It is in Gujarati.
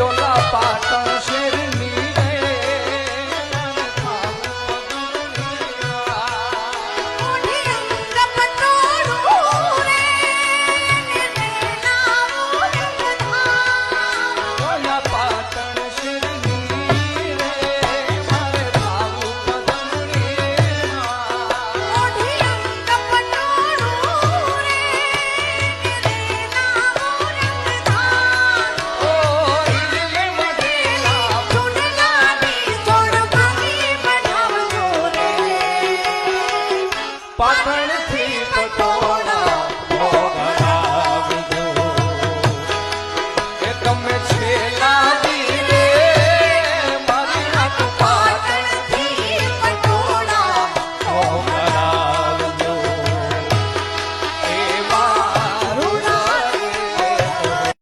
yo la pata. પાટણથી પટોળા તમે